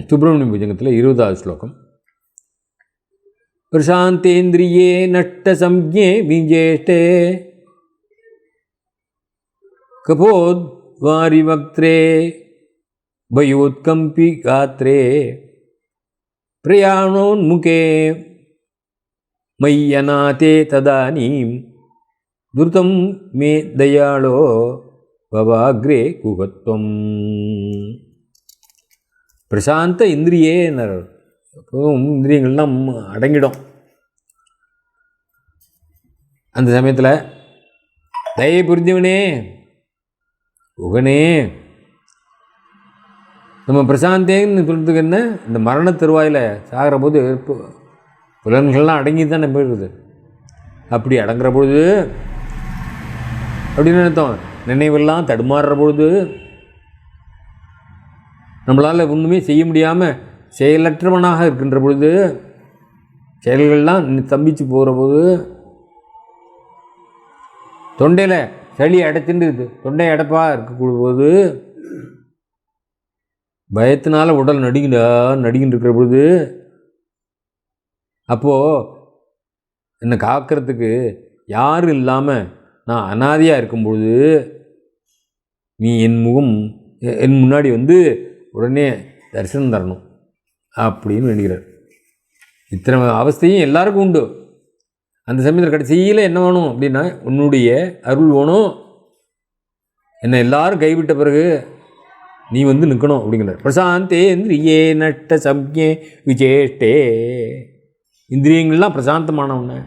சுப்பிரமணிய புஜங்கத்தில் இருபதாவது ஸ்லோகம். பிரசாந்தேந்திரியே நட்ட சம்ஜே விஜேஷ்டே கபோத் வாரிவக்திரே. பயோத்கம்பி காத்ரே. பிரயாணோன்முகே. மய்யநாதே ததானீம். துருதம் மே தயாளோ. பவாகிரே குகத்வம். பிரசாந்த இந்திரியே எப்போதும் இந்திரியங்கள்லாம் அடங்கிடும். அந்த சமயத்தில் தயை புரிஞ்சவனே உகனே. நம்ம பிரசாந்தேன்னு சொல்கிறதுக்கு என்ன? இந்த மரண தருவாயில் சாகிற போது புலன்கள்லாம் அடங்கி தானே போயிடுது. அப்படி அடங்குற பொழுது அப்படின்னு நினைத்தோம் நினைவெல்லாம் தடுமாறுற பொழுது நம்மளால் ஒன்றுமே செய்ய முடியாமல் செயலற்றவனாக இருக்கின்ற பொழுது செயல்கள்லாம் தம்பிச்சு போகிற போது தொண்டையில் சளி அடைச்சுட்டு இருக்குது தொண்டை அடைப்பாக இருக்கக்கூடிய போது உடல் நடுங்கிடா நடுங்கிட்டு இருக்கிற பொழுது அப்போது என்னை காக்கிறதுக்கு யாரும் இல்லாமல் நான் அனாதையாக இருக்கும்பொழுது நீ என் முகம் என் முன்னாடி வந்து உடனே தரிசனம் தரணும் அப்படின்னு வேண்டுகிறார். இத்தனை அவஸ்தையும் எல்லாருக்கும் உண்டு. அந்த சமயத்தில் கடைசியில் என்ன வேணும் அப்படின்னா உன்னுடைய அருள் வேணும். என்னை எல்லாரும் கைவிட்ட பிறகு நீ வந்து நிற்கணும் அப்படிங்கிறார். பிரசாந்தே இந்திரியே நட்ட சம்ஞே விஜேஷ்டே. இந்திரியங்கள்லாம் பிரசாந்தமானவன.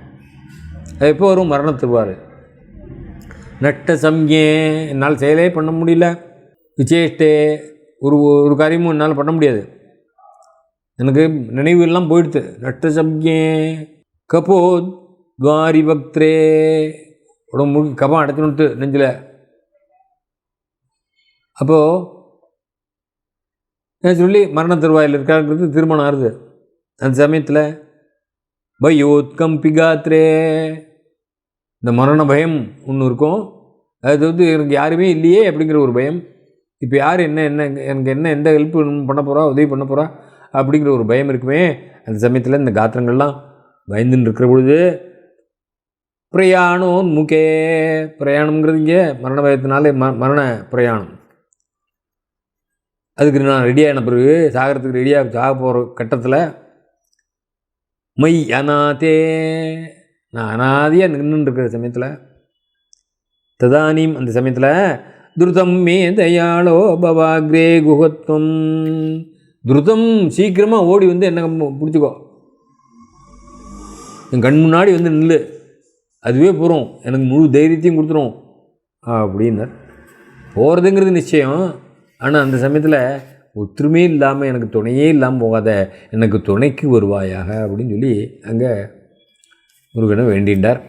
அது எப்போ வரும்? மரணத்துவார் நட்ட சம்யே என்னால் செயலே பண்ண முடியல. விஜேஷ்டே ஒரு ஒரு காரியமும் என்னால் பண்ண முடியாது. எனக்கு நினைவு எல்லாம் போயிடுது நட்ட சம்ஞே துவாரி பக்திரே உடம்பு முழுக்க கபம் அடைச்சுனுட்டு நெஞ்சில். அப்போது நான் சொல்லி மரண தருவாயில் இருக்காங்கிறது திருமணம் ஆறுது. அந்த சமயத்தில் பயோத்கம் பிகாத்ரே இந்த மரண பயம் ஒன்று இருக்கும். அது வந்து எனக்கு யாருமே இல்லையே அப்படிங்கிற ஒரு பயம். இப்போ யார் என்ன என்ன எனக்கு என்ன எந்த ஹெல்ப் பண்ண போகிறா உதவி பண்ண போகிறா அப்படிங்கிற ஒரு பயம் இருக்குமே. அந்த சமயத்தில் இந்த காத்திரங்கள்லாம் பயந்துன்னு இருக்கிற பொழுது பிரயாணம் முகே பிரயாணம்ங்கிறது இங்கே மரண பயத்தினாலே ம மரண பிரயாணம். அதுக்கு நான் ரெடியான பிறகு சாகிறதுக்கு ரெடியாக சாக போகிற கட்டத்தில் மை அநாதே நான் அனாதியாக நின்றுன்னு இருக்கிற சமயத்தில் ததானியும் அந்த சமயத்தில் துருதம் மே தயாளோ பவாக்ரே குகத்வம் துருதம் சீக்கிரமாக ஓடி வந்து என்ன பிடிச்சிக்கோ என் கண் முன்னாடி வந்து நில்லு அதுவே போகிறோம் எனக்கு முழு தைரியத்தையும் கொடுத்துரும் அப்படின்னார் போகிறதுங்கிறது நிச்சயம் ஆனால் அந்த சமயத்தில் ஒற்றுமே இல்லாமல் எனக்கு துணையே இல்லாமல் போகாத எனக்கு துணைக்கு வருவாயாக அப்படின்னு சொல்லி அங்கே முருகனை வேண்டிட்டார்